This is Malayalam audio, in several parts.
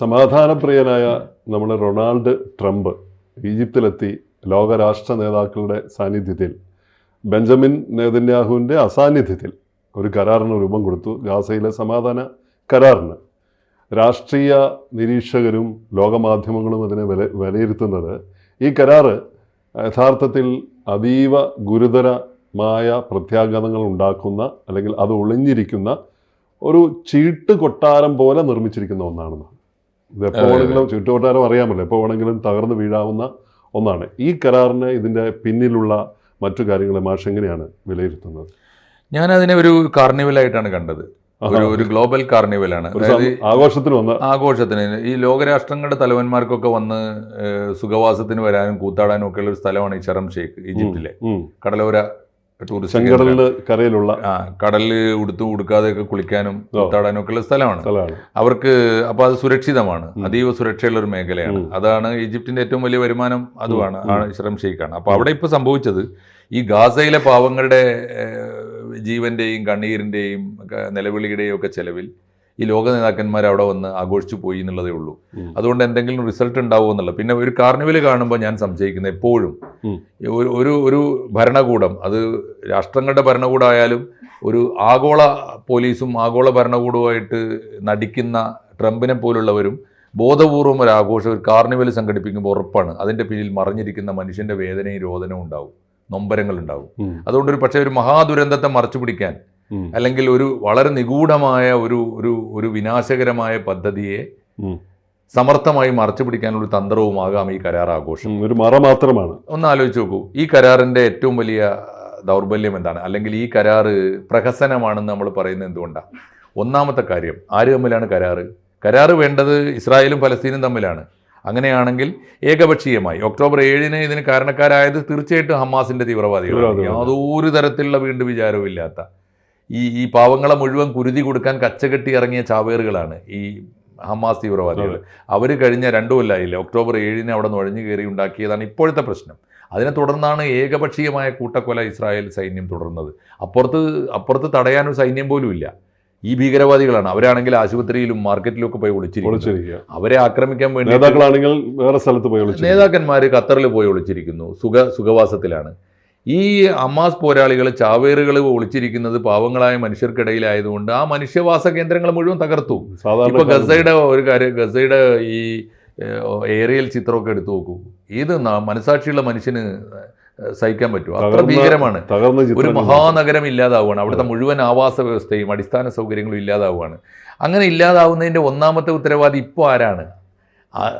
സമാധാനപ്രിയനായ നമ്മുടെ റൊണാൾഡ് ട്രംപ് ഈജിപ്തിലെത്തി ലോകരാഷ്ട്ര നേതാക്കളുടെ സാന്നിധ്യത്തിൽ. ബെഞ്ചമിൻ നേതന്യാഹുവിന്റെ അസാന്നിധ്യത്തിൽ ഒരു കരാറിന് രൂപം കൊടുത്തു. ഗാസയിലെ സമാധാന കരാറിന്. രാഷ്ട്രീയ നിരീക്ഷകരും ലോകമാധ്യമങ്ങളും അതിനെ വില വിലയിരുത്തുന്നത് ഈ കരാറ് യഥാർത്ഥത്തിൽ അതീവ ഗുരുതരമായ പ്രത്യാഘാതങ്ങൾ ഉണ്ടാക്കുന്ന അല്ലെങ്കിൽ അത് ഒളിഞ്ഞിരിക്കുന്ന ഒരു ചീട്ട് കൊട്ടാരം പോലെ നിർമ്മിച്ചിരിക്കുന്ന ഒന്നാണെന്ന് ഇത് എപ്പോൾ വേണമെങ്കിലും ചുറ്റുവട്ടാരം അറിയാമല്ലോ. എപ്പോൾ വേണമെങ്കിലും തകർന്നു വീഴാവുന്ന ഒന്നാണ്. ഈ കരാറിന് ഇതിന്റെ പിന്നിലുള്ള മറ്റു കാര്യങ്ങളെ മാഷ് എങ്ങനെയാണ് വിലയിരുത്തുന്നത്? ഞാൻ അതിനെ ഒരു കാർണിവലായിട്ടാണ് കണ്ടത്. ഒരു ഒരു ഗ്ലോബൽ കാർണിവലാണ്. ആഘോഷത്തിന് വന്ന ആഘോഷത്തിന്. ഈ ലോകരാഷ്ട്രങ്ങളുടെ തലവന്മാർക്കൊക്കെ വന്ന് സുഖവാസത്തിന് വരാനും കൂത്താടാനും ഒക്കെയുള്ള ഉള്ള ഒരു സ്ഥലമാണ് ഈ ഷറം ഷെയ്ഖ് ഈജിപ്തിലെ. കടലോര ടൂറിസ്റ്റ്. കരയിലുള്ള ആ കടലിൽ ഉടുത്തും ഉടുക്കാതെയൊക്കെ കുളിക്കാനും തടാനും ഒക്കെ ഉള്ള സ്ഥലമാണ്. അവർക്ക് അപ്പൊ അത് സുരക്ഷിതമാണ്. അതീവ സുരക്ഷയുള്ള ഒരു മേഖലയാണ്. അതാണ് ഈജിപ്തിന്റെ ഏറ്റവും വലിയ വരുമാനം അതുമാണ്. ഇസ്രം ഷെയ്ഖാണ് അപ്പൊ അവിടെ ഇപ്പൊ സംഭവിച്ചത് ഈ ഗാസയിലെ പാവങ്ങളുടെ ജീവന്റെയും കണ്ണീരിന്റെയും നിലവിളിയുടെയും ഒക്കെ ചെലവിൽ ഈ ലോക നേതാക്കന്മാർ അവിടെ വന്ന് ആഘോഷിച്ചു പോയി എന്നുള്ളതേ ഉള്ളൂ. അതുകൊണ്ട് എന്തെങ്കിലും റിസൾട്ട് ഉണ്ടാവുമോ എന്നുള്ളത്. പിന്നെ ഒരു കാർണിവൽ കാണുമ്പോൾ ഞാൻ സംശയിക്കുന്നത് എപ്പോഴും ഒരു ഒരു ഭരണകൂടം അത് രാഷ്ട്രങ്ങളുടെ ഭരണകൂടമായാലും ഒരു ആഗോള പോലീസും ആഗോള ഭരണകൂടവുമായിട്ട് നടിക്കുന്ന ട്രംപിനെ പോലുള്ളവരും ബോധപൂർവം ഒരു ആഘോഷം ഒരു കാർണിവൽ സംഘടിപ്പിക്കുമ്പോൾ ഉറപ്പാണ്. അതിന്റെ പിന്നിൽ മറിഞ്ഞിരിക്കുന്ന മനുഷ്യന്റെ വേദനയും രോദനവും ഉണ്ടാവും. നൊമ്പരങ്ങൾ ഉണ്ടാവും ഉം. അതുകൊണ്ട് ഒരു പക്ഷേ ഒരു മഹാദുരന്തത്തെ മറച്ചു പിടിക്കാൻ. അല്ലെങ്കിൽ ഒരു വളരെ നിഗൂഢമായ ഒരു ഒരു ഒരു വിനാശകരമായ പദ്ധതിയെ സമർത്ഥമായി മറച്ചു പിടിക്കാനുള്ള തന്ത്രവുമാകാം ഈ കരാർ ആഘോഷം. ഒരു മറ മാത്രമാണ്. ഒന്ന് ആലോചിച്ച് നോക്കൂ. ഈ കരാറിന്റെ ഏറ്റവും വലിയ ദൗർബല്യം എന്താണ്? അല്ലെങ്കിൽ ഈ കരാറ് പ്രഹസനമാണെന്ന് നമ്മൾ പറയുന്നത് എന്തുകൊണ്ടാണ് ഒന്നാമത്തെ കാര്യം ആര് തമ്മിലാണ് കരാറ്? കരാറ് വേണ്ടത് ഇസ്രായേലും ഫലസ്തീനും തമ്മിലാണ്. അങ്ങനെയാണെങ്കിൽ ഏകപക്ഷീയമായി. ഒക്ടോബർ ഏഴിന് ഇതിന് കാരണക്കാരായത് തീർച്ചയായിട്ടും ഹമാസിന്റെ തീവ്രവാദികളാണ്. യാതൊരു തരത്തിലുള്ള വീണ്ടും വിചാരവും ഇല്ലാത്ത ഈ ഈ പാവങ്ങളെ മുഴുവൻ കുരുതി കൊടുക്കാൻ കച്ചകെട്ടി ഇറങ്ങിയ ചാവേറുകളാണ് ഈ ഹമാസ് തീവ്രവാദികൾ. അവർ കഴിഞ്ഞ രണ്ടു കൊല്ലമായില്ലേ ഒക്ടോബർ ഏഴിന് അവിടെ നുഴഞ്ഞു കയറി ഉണ്ടാക്കിയതാണ് ഇപ്പോഴത്തെ പ്രശ്നം. അതിനെ തുടർന്നാണ് ഏകപക്ഷീയമായ കൂട്ടക്കൊല ഇസ്രായേൽ സൈന്യം തുടർന്നത്. അപ്പുറത്ത് അപ്പുറത്ത് തടയാനൊരു സൈന്യം പോലും ഇല്ല. ഈ ഭീകരവാദികളാണ്. അവരാണെങ്കിൽ ആശുപത്രിയിലും മാർക്കറ്റിലും ഒക്കെ പോയി ഒളിച്ചിരിക്കുന്നു അവരെ ആക്രമിക്കാൻ വേണ്ടി നേതാക്കളാണെങ്കിൽ വേറെ സ്ഥലത്ത് പോയി നേതാക്കന്മാർ ഖത്തറിൽ പോയി ഒളിച്ചിരിക്കുന്നു. സുഖ സുഖവാസത്തിലാണ്. ഈ അമ്മാസ് പോരാളികൾ ചാവേറുകൾ ഒളിച്ചിരിക്കുന്നത് പാവങ്ങളായ മനുഷ്യർക്കിടയിലായതുകൊണ്ട് ആ മനുഷ്യവാസ കേന്ദ്രങ്ങൾ മുഴുവൻ തകർത്തു. ഇപ്പൊ ഗസയുടെ ഒരു കാര്യം ഗസയുടെ ഈ ഏരിയൽ ചിത്രമൊക്കെ എടുത്തു നോക്കൂ. ഇത് മനസാക്ഷിയുള്ള മനുഷ്യന് സഹിക്കാൻ പറ്റുമോ അത്ര ഭീകരമാണ്. ഒരു മഹാനഗരം ഇല്ലാതാവുകയാണ്. അവിടുത്തെ മുഴുവൻ ആവാസ വ്യവസ്ഥയും അടിസ്ഥാന സൗകര്യങ്ങളും ഇല്ലാതാവുകയാണ്. അങ്ങനെ ഇല്ലാതാവുന്നതിന്റെ ഒന്നാമത്തെ ഉത്തരവാദി ഇപ്പോൾ ആരാണ്?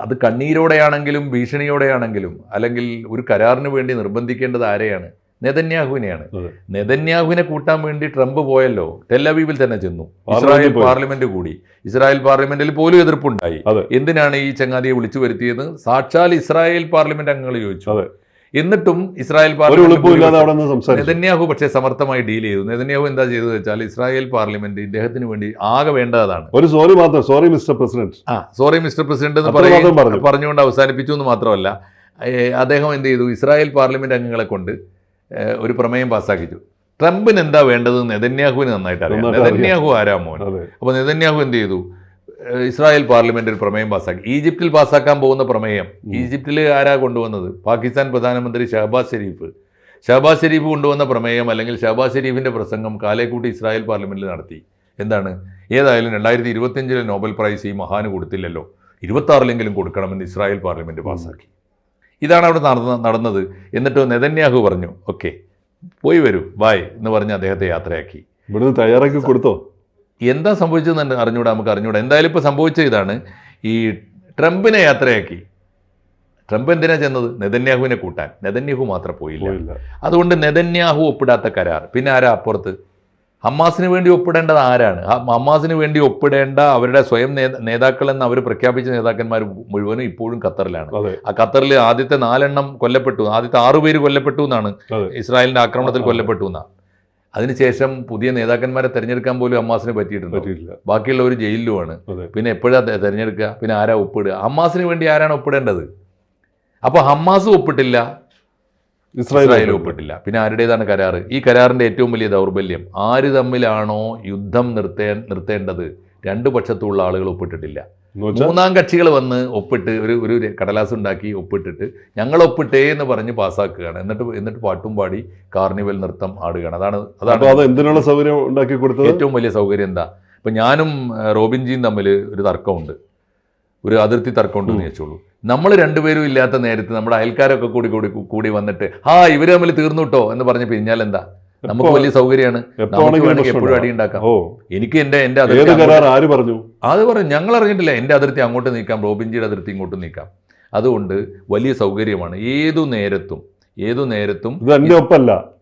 അത് കണ്ണീരോടെയാണെങ്കിലും ഭീഷണിയോടെയാണെങ്കിലും അല്ലെങ്കിൽ ഒരു കരാറിന് വേണ്ടി നിർബന്ധിക്കേണ്ടത് ആരെയാണ്? നെതന്യാഹുവിനെയാണ്. നെതന്യാഹുവിനെ കൂട്ടാൻ വേണ്ടി ട്രംപ് പോയല്ലോ ടെല്ലവീവിൽ തന്നെ ചെന്നു. ഇസ്രായേൽ പാർലമെന്റ് കൂടി. ഇസ്രായേൽ പാർലമെന്റിൽ പോലും എതിർപ്പുണ്ടായി. എന്തിനാണ് ഈ ചങ്ങാതിയെ വിളിച്ചു വരുത്തിയത്? സാക്ഷാൽ ഇസ്രായേൽ പാർലമെന്റ് അംഗങ്ങൾ ചോദിച്ചു. എന്നിട്ടും ഇസ്രായേൽ പാർലമെന്റ് നെതന്യാഹു പക്ഷേ സമർത്ഥമായി ഡീൽ ചെയ്തു. നെതന്യാഹു എന്താ ചെയ്തത് വെച്ചാൽ ഇസ്രായേൽ പാർലമെന്റ് ഇദ്ദേഹത്തിന് വേണ്ടി ആകെ വേണ്ടതാണ്. ഒരു സോറി മാത്രം സോറി മിസ്റ്റർ പ്രസിഡന്റ് ആ സോറി മിസ്റ്റർ പ്രസിഡന്റ് എന്ന് പറയും പറഞ്ഞുകൊണ്ട് അവസാനിപ്പിച്ചു എന്ന് മാത്രമല്ല അദ്ദേഹം എന്ത് ചെയ്തു? ഇസ്രായേൽ പാർലമെന്റ് അംഗങ്ങളെ കൊണ്ട് ഒരു പ്രമേയം പാസ്സാക്കിച്ചു. ട്രംപിന് എന്താ വേണ്ടത് നെതന്യാഹുവിന് നന്നായിട്ട് അറിയാം. നെതന്യാഹു ആരാ മോൻ? അപ്പോൾ നെതന്യാഹു എന്ത് ചെയ്തു? ഇസ്രായേൽ പാർലമെന്റിൽ പ്രമേയം പാസ്സാക്കി ഈജിപ്തിൽ പാസ്സാക്കാൻ പോകുന്ന പ്രമേയം. ഈജിപ്തിൽ ആരാ കൊണ്ടുവന്നത്? പാകിസ്ഥാൻ പ്രധാനമന്ത്രി ഷഹബാസ് ഷെരീഫ് ഷഹബാസ് ഷെരീഫ് കൊണ്ടുവന്ന പ്രമേയം അല്ലെങ്കിൽ ഷഹബാസ് ഷെരീഫിന്റെ പ്രസംഗം കാലേക്കൂട്ടി ഇസ്രായേൽ പാർലമെന്റിൽ നടത്തി. എന്താണ്? ഏതായാലും രണ്ടായിരത്തി ഇരുപത്തിയഞ്ചിലെ നോബൽ പ്രൈസ് ഈ മഹാന് കൊടുത്തില്ലല്ലോ. ഇരുപത്തി ആറിലെങ്കിലും കൊടുക്കണമെന്ന് ഇസ്രായേൽ പാർലമെന്റ് പാസ്സാക്കി ഇതാണ് അവിടെ നടന്ന നടന്നത്. എന്നിട്ട് നെതന്യാഹു പറഞ്ഞു ഓക്കെ പോയി വരൂ. ബായ് എന്ന് പറഞ്ഞ് അദ്ദേഹത്തെ യാത്രയാക്കി. ഇവിടുന്ന് തയ്യാറാക്കി കൊടുത്തോ? എന്താ സംഭവിച്ചതെന്ന് അറിഞ്ഞൂടാ നമുക്ക് അറിഞ്ഞൂടാ. എന്തായാലും ഇപ്പോൾ സംഭവിച്ച ഇതാണ്. ഈ ട്രംപിനെ യാത്രയാക്കി. ട്രംപ് എന്തിനാ ചെന്നത്? നെതന്യാഹുവിനെ കൂട്ടാൻ. നെതന്യാഹു മാത്രം പോയില്ല. അതുകൊണ്ട് നെതന്യാഹു ഒപ്പിടാത്ത കരാർ. പിന്നെ ആരാ അപ്പുറത്ത്? ഹമ്മാസിന് വേണ്ടി ഒപ്പിടേണ്ടത് ആരാണ്? ഹമ്മാസിന് വേണ്ടി ഒപ്പിടേണ്ട അവരുടെ സ്വയം നേതാക്കൾ എന്ന് അവർ പ്രഖ്യാപിച്ച നേതാക്കന്മാർ മുഴുവനും ഇപ്പോഴും ഖത്തറിലാണ്. ആ ഖത്തറിൽ ആദ്യത്തെ നാലെണ്ണം കൊല്ലപ്പെട്ടു. ആദ്യത്തെ ആറുപേര് കൊല്ലപ്പെട്ടു എന്നാണ് ഇസ്രായേലിന്റെ ആക്രമണത്തിൽ. കൊല്ലപ്പെട്ടു എന്നാണ്. അതിനുശേഷം പുതിയ നേതാക്കന്മാരെ തെരഞ്ഞെടുക്കാൻ പോലും അമ്മാസിന് പറ്റിയിട്ടുണ്ട്? ബാക്കിയുള്ളവർ ജയിലിലുമാണ്. പിന്നെ എപ്പോഴാണ് തെരഞ്ഞെടുക്കുക? പിന്നെ ആരാ ഒപ്പിടുക? അമ്മാസിന് വേണ്ടി ആരാണ് ഒപ്പിടേണ്ടത്? അപ്പോൾ ഹമ്മാസ് ഒപ്പിട്ടില്ല. ഇസ്രായേൽ ഒപ്പിട്ടില്ല. പിന്നെ ആരുടേതാണ് കരാർ ഈ കരാറിന്റെ ഏറ്റവും വലിയ ദൗർബല്യം. ആര് തമ്മിലാണോ യുദ്ധം നിർത്തേ നിർത്തേണ്ടത്? രണ്ടു പക്ഷത്തുള്ള ആളുകൾ ഒപ്പിട്ടിട്ടില്ല. മൂന്നാം കക്ഷികൾ വന്ന് ഒപ്പിട്ട് ഒരു ഒരു കടലാസ് ഉണ്ടാക്കി ഒപ്പിട്ടിട്ട് ഞങ്ങൾ ഒപ്പിട്ടേ എന്ന് പറഞ്ഞ് പാസ്സാക്കുകയാണ്. എന്നിട്ട് എന്നിട്ട് പാട്ടും പാടി കാർണിവൽ നൃത്തം ആടുകയാണ്. അതാണ് അതാണ് അത് എന്തിനുള്ള സൗകര്യം ഉണ്ടാക്കി കൊടുത്തത്? ഏറ്റവും വലിയ സൗകര്യം എന്താ? ഇപ്പം ഞാനും റോബിൻജിയും തമ്മിൽ ഒരു തർക്കമുണ്ട്. ഒരു അതിർത്തി തർക്കമുണ്ട് എന്ന് വെച്ചോളൂ നമ്മൾ രണ്ടുപേരും ഇല്ലാത്ത നേരത്ത് നമ്മുടെ അയൽക്കാരൊക്കെ കൂടി കൂടി കൂടി വന്നിട്ട് ആ ഇവർ തമ്മിൽ തീർന്നു കേട്ടോ എന്ന് പറഞ്ഞ് പിരിഞ്ഞാൽ എന്താ? നമുക്ക് വലിയ സൗകര്യമാണ്. എപ്പോഴും അടി. ഉണ്ടാക്കാം. ഓ. എനിക്ക് എന്റെ എന്റെ ആര് പറഞ്ഞു? അത് പറഞ്ഞു. ഞങ്ങൾ അറിഞ്ഞിട്ടില്ല. എന്റെ അതിർത്തി അങ്ങോട്ട് നീക്കാം. റോബിൻജിയുടെ അതിർത്തി ഇങ്ങോട്ട് നീക്കാം. അതുകൊണ്ട് വലിയ സൗകര്യമാണ്. ഏതു നേരത്തും ഏതു നേരത്തും ഒപ്പല്ല.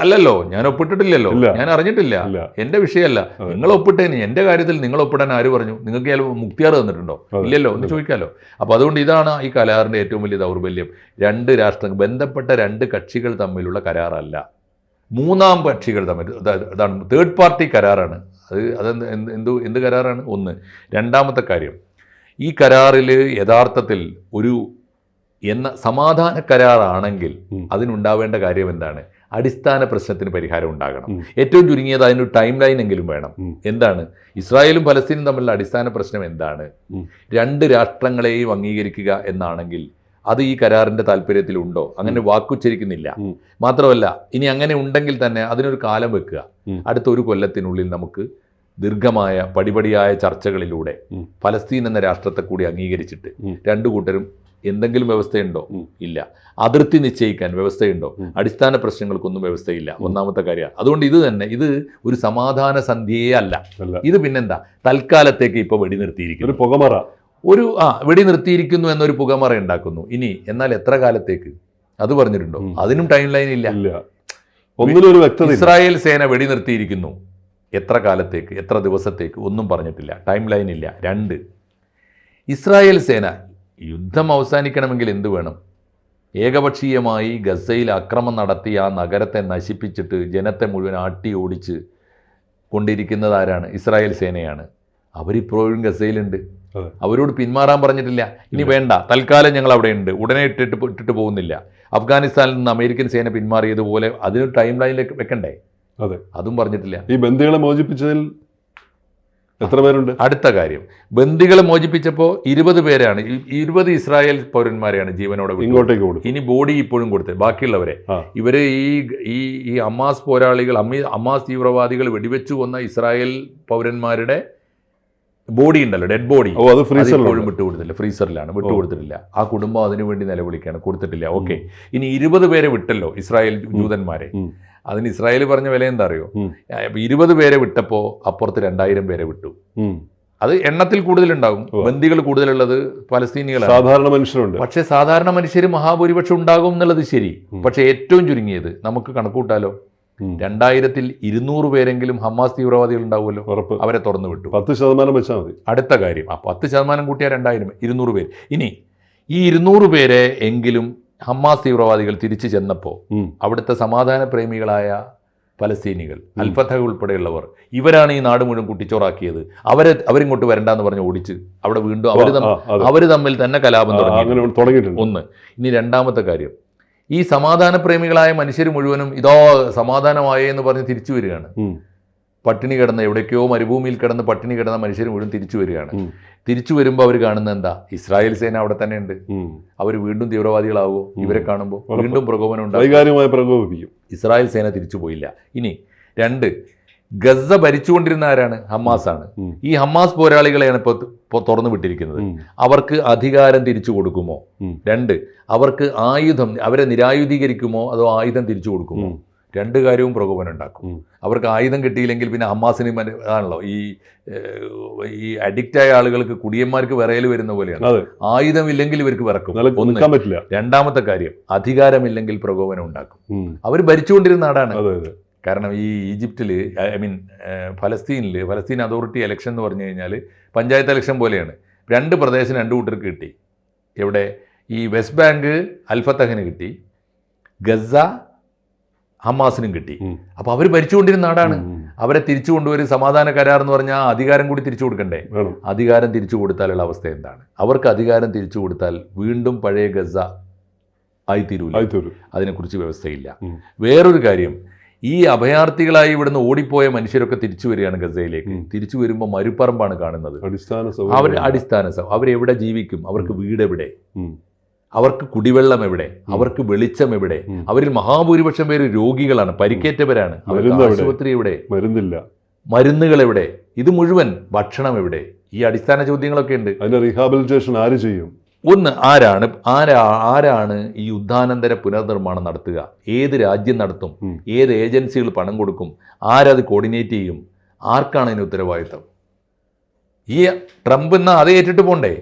അല്ലല്ലോ. ഞാൻ ഒപ്പിട്ടിട്ടില്ലല്ലോ. ഞാൻ അറിഞ്ഞിട്ടില്ല. എന്റെ വിഷയമല്ല. നിങ്ങൾ ഒപ്പിട്ടേന് എന്റെ കാര്യത്തിൽ നിങ്ങൾ ഒപ്പിടാൻ ആര് പറഞ്ഞു? നിങ്ങൾക്ക് ചിലപ്പോൾ മുക്തിയാർ തന്നിട്ടുണ്ടോ? ഇല്ലല്ലോ. എന്ന് ചോദിക്കാമല്ലോ അപ്പൊ അതുകൊണ്ട് ഇതാണ് ഈ കരാറിന്റെ ഏറ്റവും വലിയ ദൗർബല്യം. രണ്ട് രാഷ്ട്രങ്ങൾ ബന്ധപ്പെട്ട രണ്ട് കക്ഷികൾ തമ്മിലുള്ള കരാറല്ല. മൂന്നാം കക്ഷികൾ തമ്മിൽ അതായത് അതാണ് തേർഡ് പാർട്ടി കരാറാണ്. അത് അതെന്ത് എന്ത് എന്ത് എന്ത് കരാറാണ്? ഒന്ന് രണ്ടാമത്തെ കാര്യം ഈ കരാറിൽ യഥാർത്ഥത്തിൽ ഒരു എന്ന സമാധാന കരാറാണെങ്കിൽ അതിനുണ്ടാവേണ്ട കാര്യം എന്താണ്? അടിസ്ഥാന പ്രശ്നത്തിന് പരിഹാരം ഉണ്ടാകണം. ഏറ്റവും ചുരുങ്ങിയത് അതിനൊരു ടൈം ലൈൻ എങ്കിലും വേണം. എന്താണ്? ഇസ്രായേലും പലസ്തീനും തമ്മിലുള്ള അടിസ്ഥാന പ്രശ്നം എന്താണ്? രണ്ട് രാഷ്ട്രങ്ങളെയും അംഗീകരിക്കുക എന്നാണെങ്കിൽ അത് ഈ കരാറിന്റെ താല്പര്യത്തിലുണ്ടോ? അങ്ങനെ വാക്കുച്ചരിക്കുന്നില്ല. മാത്രമല്ല ഇനി അങ്ങനെ ഉണ്ടെങ്കിൽ തന്നെ അതിനൊരു കാലം വെക്കുക. അടുത്ത ഒരു കൊല്ലത്തിനുള്ളിൽ നമുക്ക് ദീർഘമായ പടിപടിയായ ചർച്ചകളിലൂടെ. ഫലസ്തീൻ എന്ന രാഷ്ട്രത്തെ കൂടി അംഗീകരിച്ചിട്ട്. രണ്ടു കൂട്ടരും എന്തെങ്കിലും വ്യവസ്ഥയുണ്ടോ? ഇല്ല. അതിർത്തി നിശ്ചയിക്കാൻ വ്യവസ്ഥയുണ്ടോ. അടിസ്ഥാന പ്രശ്നങ്ങൾക്കൊന്നും വ്യവസ്ഥയില്ല. ഒന്നാമത്തെ കാര്യമാണ് അതുകൊണ്ട് ഇത് തന്നെ ഇത് ഒരു സമാധാന സന്ധ്യയേ അല്ല. അല്ല. ഇത് പിന്നെന്താ? തൽക്കാലത്തേക്ക് ഇപ്പൊ വെടിനിർത്തിയിരിക്കും ഒരു പുകമറ. ഒരു ആ വെടി നിർത്തിയിരിക്കുന്നു എന്നൊരു പുകമറ ഉണ്ടാക്കുന്നു. ഇനി എന്നാൽ എത്ര കാലത്തേക്ക്? അത് പറഞ്ഞിട്ടുണ്ടോ? അതിനും ടൈം ലൈൻ ഇല്ല. ഒന്നിലൊരു വ്യക്തത ഇസ്രായേൽ സേന വെടി നിർത്തിയിരിക്കുന്നു. എത്ര കാലത്തേക്ക് എത്ര ദിവസത്തേക്ക്? ഒന്നും പറഞ്ഞിട്ടില്ല. ടൈം ലൈൻ ഇല്ല. രണ്ട് ഇസ്രായേൽ സേന യുദ്ധം അവസാനിക്കണമെങ്കിൽ എന്തു വേണം? ഏകപക്ഷീയമായി ഗസയിൽ അക്രമം നടത്തി ആ നഗരത്തെ നശിപ്പിച്ചിട്ട് ജനത്തെ മുഴുവൻ ആട്ടി ഓടിച്ച് കൊണ്ടിരിക്കുന്നത് ആരാണ്? ഇസ്രായേൽ സേനയാണ്. അവരിപ്പോഴും ഗസയിലുണ്ട്. അവരോട് പിന്മാറാൻ പറഞ്ഞിട്ടില്ല. ഇനി വേണ്ട. തൽക്കാലം ഞങ്ങൾ അവിടെ ഉണ്ട്. ഉടനെ ഇട്ടിട്ട് ഇട്ടിട്ട് പോകുന്നില്ല. അഫ്ഗാനിസ്ഥാനിൽ നിന്ന് അമേരിക്കൻ സേന പിന്മാറിയതുപോലെ അതിന് ടൈം ലൈനിലേക്ക് വെക്കണ്ടേ? അതെ. അതും പറഞ്ഞിട്ടില്ല. ഈ ബന്ദികളെ മോചിപ്പിച്ചതിൽ എത്ര പേരുണ്ട്? അടുത്ത കാര്യം. ബന്ദികളെ മോചിപ്പിച്ചപ്പോൾ ഇരുപത് പേരാണ്. ഇരുപത് ഇസ്രായേൽ പൗരന്മാരെയാണ് ജീവനോടെ. ഇങ്ങോട്ടേക്ക് കൊടുത്തു ഇനി ബോഡി ഇപ്പോഴും കൊടുത്തത്. ബാക്കിയുള്ളവരെ. ഇവരെ ഈ ഈ ഈ അമ്മാസ് പോരാളികൾ അമ്മി അമ്മാസ് തീവ്രവാദികൾ വെടിവെച്ചു കൊന്ന ഇസ്രായേൽ പൗരന്മാരുടെ ബോഡി ഉണ്ടല്ലോ ഡെഡ് ബോഡി ഓ അത് ഫ്രീസറിലും വിട്ടു കൊടുത്തില്ല ഫ്രീസറിലാണ് വിട്ടു കൊടുത്തിട്ടില്ല ആ കുടുംബം അതിനു വേണ്ടി നിലവിളിക്കുകയാണ് കൊടുത്തിട്ടില്ല. ഓക്കെ. ഇനി ഇരുപത് പേരെ വിട്ടല്ലോ ഇസ്രായേൽ ജൂതന്മാരെ. അതിന് ഇസ്രായേൽ പറഞ്ഞ വില എന്താ അറിയോ. ഇരുപത് പേരെ വിട്ടപ്പോൾ അപ്പുറത്ത് രണ്ടായിരം പേരെ വിട്ടു. അത് എണ്ണത്തിൽ കൂടുതലുണ്ടാകും. ബന്ധികൾ ബന്ദികൾ കൂടുതലുള്ളത് പലസ്തീനികളാണ് സാധാരണ മനുഷ്യരുണ്ട്. പക്ഷേ സാധാരണ മനുഷ്യർ മഹാഭൂരിപക്ഷം ഉണ്ടാകും എന്നുള്ളത് ശരി. പക്ഷേ ഏറ്റവും ചുരുങ്ങിയത് നമുക്ക് കണക്കൂട്ടാലോ. രണ്ടായിരത്തിൽ ഇരുന്നൂറ് പേരെങ്കിലും ഹമാസ് തീവ്രവാദികൾ ഉണ്ടാവുമല്ലോ ഉറപ്പ്. അവരെ തുറന്നു വിട്ടു. പത്ത് ശതമാനം വെച്ചാൽ മതി. അടുത്ത കാര്യം ആ പത്ത് ശതമാനം കൂട്ടിയാൽ രണ്ടായിരം ഇരുന്നൂറ് പേര്. ഇനി ഈ ഇരുന്നൂറ് പേരെ എങ്കിലും ഹമാസ് തീവ്രവാദികൾ തിരിച്ചു ചെന്നപ്പോൾ. അവിടുത്തെ സമാധാന പ്രേമികളായ പലസ്തീനികൾ അൽഫത്ത ഉൾപ്പെടെയുള്ളവർ ഇവരാണ് ഈ നാട് മുഴുവൻ കുട്ടിച്ചോറാക്കിയത്. അവരെ അവരിങ്ങോട്ട് വരണ്ടെന്ന് പറഞ്ഞ് ഓടിച്ച് അവിടെ വീണ്ടും അവർ അവർ തമ്മിൽ തന്നെ കലാപം തുടങ്ങി. ഒന്ന് ഇനി രണ്ടാമത്തെ കാര്യം. ഈ സമാധാന പ്രേമികളായ മനുഷ്യർ മുഴുവനും ഇതോ സമാധാനമായേ എന്ന് പറഞ്ഞ് തിരിച്ചു വരികയാണ്. പട്ടിണി കിടന്ന് എവിടേക്കോ മരുഭൂമിയിൽ കിടന്ന് പട്ടിണി കിടന്ന മനുഷ്യർ മുഴുവൻ തിരിച്ചു വരികയാണ്. തിരിച്ചു വരുമ്പോൾ അവർ കാണുന്നത് എന്താ? ഇസ്രായേൽ സേന അവിടെ തന്നെ ഉണ്ട്. അവർ വീണ്ടും തീവ്രവാദികളാവോ? ഇവരെ കാണുമ്പോൾ വീണ്ടും പ്രകോപനം ഉണ്ടാകും ഇസ്രായേൽ സേന തിരിച്ചു പോയില്ല. ഇനി രണ്ട് ഗസ ഭരിച്ചുകൊണ്ടിരുന്ന ആരാണ്? ഹമാസ് ആണ് ഈ ഹമാസ് പോരാളികളെയാണ് ഇപ്പോൾ ഇപ്പോൾ തുറന്നു വിട്ടിരിക്കുന്നത്. അവർക്ക് അധികാരം തിരിച്ചു കൊടുക്കുമോ? രണ്ട് അവർക്ക് ആയുധം അവരെ നിരായുധീകരിക്കുമോ? അതോ ആയുധം തിരിച്ചു കൊടുക്കുമോ? രണ്ട് കാര്യവും പ്രകോപനം ഉണ്ടാക്കും അവർക്ക് ആയുധം കിട്ടിയില്ലെങ്കിൽ പിന്നെ ഹമാസിന് ആണല്ലോ ഈ ഈ അഡിക്റ്റ് ആയ ആളുകൾക്ക് കുടിയന്മാർക്ക് വിറയൽ വരുന്ന പോലെയാണ്. ആയുധം ഇല്ലെങ്കിൽ ഇവർക്ക് വിറക്കും. ഒന്ന് രണ്ടാമത്തെ കാര്യം അധികാരമില്ലെങ്കിൽ പ്രകോപനം ഉണ്ടാക്കും. അവർ ഭരിച്ചുകൊണ്ടിരുന്ന നാടാണ് കാരണം ഈ ഈജിപ്തിൽ ഐ മീൻ ഫലസ്തീനിൽ ഫലസ്തീൻ അതോറിറ്റി ഇലക്ഷൻ എന്ന് പറഞ്ഞു കഴിഞ്ഞാൽ പഞ്ചായത്ത് ഇലക്ഷൻ പോലെയാണ്. രണ്ട് പ്രദേശം രണ്ട് കൂട്ടർക്ക് കിട്ടി. ഇവിടെ ഈ വെസ്റ്റ് ബാങ്ക് അൽഫത്തഹന് കിട്ടി. ഗസ ഹമാസിനും കിട്ടി. അപ്പോൾ അവർ ഭരിച്ചുകൊണ്ടിരുന്ന നാടാണ്. അവരെ തിരിച്ചു കൊണ്ടുവരും സമാധാന കരാർ എന്ന് പറഞ്ഞാൽ അധികാരം കൂടി തിരിച്ചു കൊടുക്കണ്ടേ? അധികാരം തിരിച്ചു കൊടുത്താലുള്ള അവസ്ഥ എന്താണ്? അവർക്ക് അധികാരം തിരിച്ചു കൊടുത്താൽ വീണ്ടും പഴയ ഗസ ആയിത്തീരൂല. ആയിത്തീരും. അതിനെക്കുറിച്ച് വ്യവസ്ഥയില്ല. വേറൊരു കാര്യം ഈ അഭയാർത്ഥികളായി ഇവിടുന്ന് ഓടിപ്പോയ മനുഷ്യരൊക്കെ തിരിച്ചു വരികയാണ് ഗസയിലേക്ക്. തിരിച്ചു വരുമ്പോൾ മരുപ്പറമ്പാണ് കാണുന്നത്. അടിസ്ഥാന അവർ അടിസ്ഥാന അവരെവിടെ ജീവിക്കും? അവർക്ക് വീട് എവിടെ അവർക്ക് കുടിവെള്ളം എവിടെ? അവർക്ക് വെളിച്ചം എവിടെ. അവരിൽ മഹാഭൂരിപക്ഷം പേര് രോഗികളാണ് പരിക്കേറ്റവരാണ്. അവർക്ക്? ആശുപത്രി എവിടെ? മരുന്നില്ല. മരുന്നുകൾ എവിടെ? ഇത് മുഴുവൻ ഭക്ഷണം എവിടെ? ഈ അടിസ്ഥാന ചോദ്യങ്ങളൊക്കെ ഉണ്ട്. അതിന്റെ റീഹാബിലിറ്റേഷൻ ആര് ചെയ്യും? ഒന്ന് ആരാണ്? ആരാ ആരാണ് ഈ യുദ്ധാനന്തര പുനർനിർമ്മാണം നടത്തുക? ഏത് രാജ്യം നടത്തും? ഏത് ഏജൻസികൾ പണം കൊടുക്കും? ആരത് കോർഡിനേറ്റ് ചെയ്യും? ആർക്കാണ് അതിന് ഉത്തരവാദിത്തം ഈ ട്രംപ് എന്നാൽ അത് ഏറ്റിട്ട് പോണ്ടേ?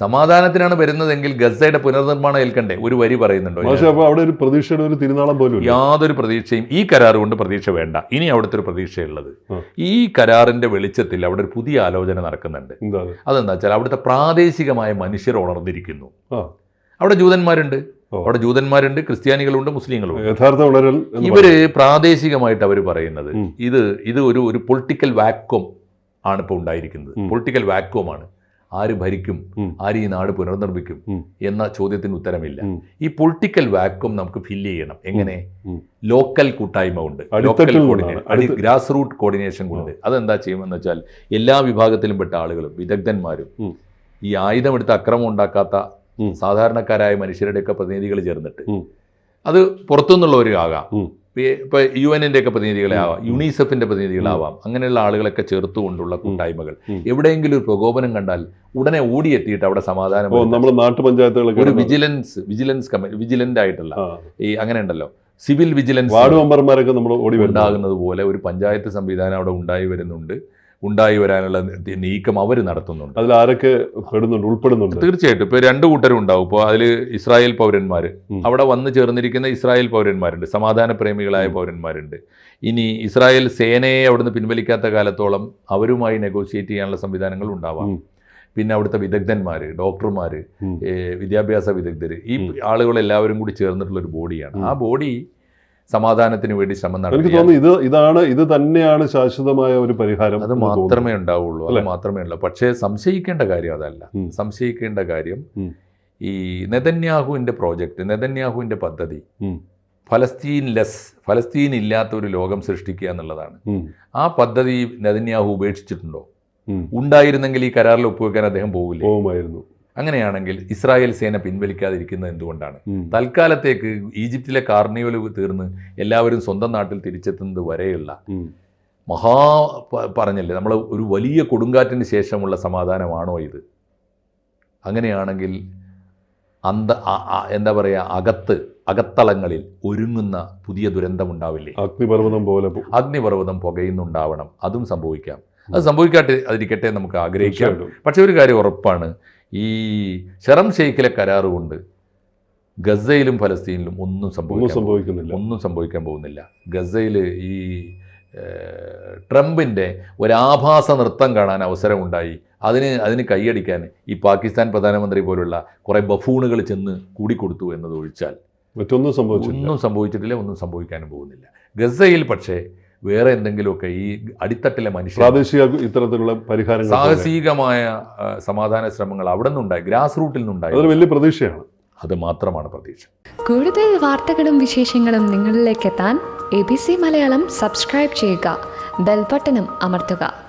സമാധാനത്തിനാണ് വരുന്നതെങ്കിൽ ഗസയുടെ പുനർനിർമ്മാണം ഏൽക്കണ്ടേ? ഒരു വരി പറയുന്നുണ്ടോ? പക്ഷേ അപ്പോൾ അവിടെ ഒരു പ്രതീക്ഷയുടെ ഒരു തിരുനാളം പോലും യാതൊരു പ്രതീക്ഷയും ഈ കരാർ കൊണ്ട് പ്രതീക്ഷ വേണ്ട. ഇനി അവിടുത്തെ ഒരു പ്രതീക്ഷയുള്ളത്. ഈ കരാറിന്റെ വെളിച്ചത്തിൽ അവിടെ ഒരു പുതിയ ആലോചന നടക്കുന്നുണ്ട്. അതെന്താ വെച്ചാൽ അവിടുത്തെ പ്രാദേശികമായ മനുഷ്യർ ഉണർന്നിരിക്കുന്നു. അവിടെ ജൂതന്മാരുണ്ട്. അവിടെ ജൂതന്മാരുണ്ട് ക്രിസ്ത്യാനികളുണ്ട് ഉണരൽ ഇവർ പ്രാദേശികമായിട്ട് അവർ പറയുന്നത്. ഇത് ഇത് ഒരു ഒരു പൊളിറ്റിക്കൽ വാക്വം ആണ് ഇപ്പോൾ ഉണ്ടായിരിക്കുന്നത്. പൊളിറ്റിക്കൽ വാക്വമാണ് ആര് ഭരിക്കും ആര് ഈ നാട് പുനർനിർമ്മിക്കും എന്ന ചോദ്യത്തിന് ഉത്തരമില്ല. ഈ പൊളിറ്റിക്കൽ വാക്വം നമുക്ക് ഫില്ല് ചെയ്യണം. എങ്ങനെ? ലോക്കൽ കൂട്ടായ്മ ഉണ്ട്. Local. Coordination grass root coordination കൊണ്ട്. അതെന്താ ചെയ്യുമെന്ന് വെച്ചാൽ എല്ലാ വിഭാഗത്തിലും പെട്ട ആളുകളും വിദഗ്ധന്മാരും. ഈ ആയുധമെടുത്ത് അക്രമം ഉണ്ടാക്കാത്ത സാധാരണക്കാരായ മനുഷ്യരുടെയൊക്കെ പ്രതിനിധികൾ ചേർന്നിട്ട്. അത് പുറത്തുനിന്നുള്ളവരും ആകാം ഉം. ഇപ്പൊ യു എന്നിന്റെ ഒക്കെ പ്രതിനിധികളാവാം. യുണിസെഫിന്റെ പ്രതിനിധികളാവാം അങ്ങനെയുള്ള ആളുകളൊക്കെ ചേർത്തുകൊണ്ടുള്ള കൂട്ടായ്മകൾ. എവിടെയെങ്കിലും ഒരു പ്രകോപനം കണ്ടാൽ ഉടനെ ഓടിയെത്തിയിട്ട് അവിടെ സമാധാനം നമ്മൾ നാട്ടുപഞ്ചായത്തുകളൊക്കെ ഒരു വിജിലൻസ് വിജിലൻസ് കമ്മിറ്റി വിജിലന്റ് ആയിട്ടുള്ള ഈ അങ്ങനെ ഉണ്ടല്ലോ സിവിൽ വിജിലൻസ് വാർഡ് മെമ്പർമാരൊക്കെ നമ്മൾ ഓടി ഉണ്ടാകുന്നത് പോലെ ഒരു പഞ്ചായത്ത് സംവിധാനം അവിടെ ഉണ്ടായി വരുന്നുണ്ട് ഉണ്ടായി വരാനുള്ള നീക്കം അവർ നടത്തുന്നുണ്ട്. അതിൽ ആരൊക്കെ പെടുന്നുണ്ട് ഉൾപ്പെടുന്നുണ്ട്? തീർച്ചയായിട്ടും. ഇപ്പൊ രണ്ട് കൂട്ടരും ഉണ്ടാവും. ഇപ്പോൾ അതിൽ ഇസ്രായേൽ പൗരന്മാർ അവിടെ വന്ന് ചേർന്നിരിക്കുന്ന ഇസ്രായേൽ പൗരന്മാരുണ്ട്. സമാധാന പ്രേമികളായ പൗരന്മാരുണ്ട്. ഇനി ഇസ്രായേൽ സേനയെ അവിടുന്ന് പിൻവലിക്കാത്ത കാലത്തോളം അവരുമായി നെഗോഷിയേറ്റ് ചെയ്യാനുള്ള സംവിധാനങ്ങൾ ഉണ്ടാവാം. പിന്നെ അവിടുത്തെ വിദഗ്ധന്മാർ ഡോക്ടർമാർ വിദ്യാഭ്യാസ വിദഗ്ധർ ഈ. ആളുകളെല്ലാവരും കൂടി ചേർന്നിട്ടുള്ള ഒരു ബോഡിയാണ് ആ ബോഡി സമാധാനത്തിന് വേണ്ടി ശ്രമം എനിക്ക് നടത്തി തോന്നുന്നു ഇത് ഇതാണ് ഇത് തന്നെയാണ് ശാശ്വതമായ ഒരു പരിഹാരം അത് മാത്രമേ ഉണ്ടാവുള്ളൂ അത് മാത്രമേ ഉള്ളൂ. പക്ഷേ സംശയിക്കേണ്ട കാര്യം അതല്ല. സംശയിക്കേണ്ട കാര്യം ഈ നെതന്യാഹുവിന്റെ പ്രോജക്റ്റ് നെതന്യാഹുവിന്റെ പദ്ധതി. ഫലസ്തീൻ ലെസ് ഫലസ്തീൻ ഇല്ലാത്ത ഒരു ലോകം സൃഷ്ടിക്കുക എന്നുള്ളതാണ്. ആ പദ്ധതി നെതന്യാഹു ഉപേക്ഷിച്ചിട്ടുണ്ടോ? ഉണ്ടായിരുന്നെങ്കിൽ ഈ കരാറിൽ ഒപ്പുവെക്കാൻ അദ്ദേഹം പോകില്ല പോവുമായിരുന്നു. അങ്ങനെയാണെങ്കിൽ ഇസ്രായേൽ സേന പിൻവലിക്കാതിരിക്കുന്നത് എന്തുകൊണ്ടാണ്. തൽക്കാലത്തേക്ക് ഈജിപ്തിലെ കാർണിവൽ തീർന്ന് എല്ലാവരും സ്വന്തം നാട്ടിൽ തിരിച്ചെത്തുന്നത് വരെയുള്ള. മഹാ പറഞ്ഞല്ലേ നമ്മൾ ഒരു വലിയ കൊടുങ്കാറ്റിന് ശേഷമുള്ള സമാധാനമാണോ ഇത്? അങ്ങനെയാണെങ്കിൽ അന്ത എന്താ പറയുക അകത്ത് അകത്തളങ്ങളിൽ ഒരുങ്ങുന്ന പുതിയ ദുരന്തം ഉണ്ടാവില്ലേ? അഗ്നിപർവതം പോലെ അഗ്നിപർവതം പുകയുന്നുണ്ടാവണം. അതും സംഭവിക്കാം. അത് സംഭവിക്കാട്ടെ അതിരിക്കട്ടെ നമുക്ക് ആഗ്രഹിക്കാം. പക്ഷെ ഒരു കാര്യം ഉറപ്പാണ് ഈ ഷെറം ഷെയ്ഖിലെ കരാറ് കൊണ്ട് ഗസയിലും ഫലസ്തീനിലും ഒന്നും സംഭവിക്കും സംഭവിക്കാൻ സംഭവിക്കുന്നില്ല. ഒന്നും സംഭവിക്കാൻ പോകുന്നില്ല. ഗസയിൽ ഈ ട്രംപിന്റെ ഒരാഭാസ നൃത്തം കാണാൻ അവസരമുണ്ടായി. അതിന് അതിന് കൈയടിക്കാൻ ഈ പാകിസ്ഥാൻ പ്രധാനമന്ത്രി പോലുള്ള കുറേ ബഫൂണുകൾ ചെന്ന് കൂടിക്കൊടുത്തു എന്നത് ഒഴിച്ചാൽ മറ്റൊന്നും സംഭവിച്ചു ഒന്നും സംഭവിച്ചിട്ടില്ല ഒന്നും സംഭവിക്കാനും പോകുന്നില്ല. ഗസയിൽ പക്ഷേ വേറെ എന്തെങ്കിലുമൊക്കെ ഈ അടിത്തട്ടിലെ മനുഷ്യർ പ്രാദേശിക ഇത്തരത്തിലുള്ള പരിഹാരങ്ങൾ സാഹസികമായ സമാധാന ശ്രമങ്ങൾ അവിടെ നിന്നുണ്ടായി ഗ്രാസ് റൂട്ടിൽ നിന്നുണ്ടായി. അതൊരു വലിയ പ്രതീക്ഷയാണ്. അത് മാത്രമാണ് പ്രതീക്ഷ. കൂടുതൽ വാർത്തകളും വിശേഷങ്ങളും നിങ്ങളിലേക്ക് എത്താൻ A B C Malayalam subscribe ചെയ്യുക ബെൽബട്ടനും അമർത്തുക.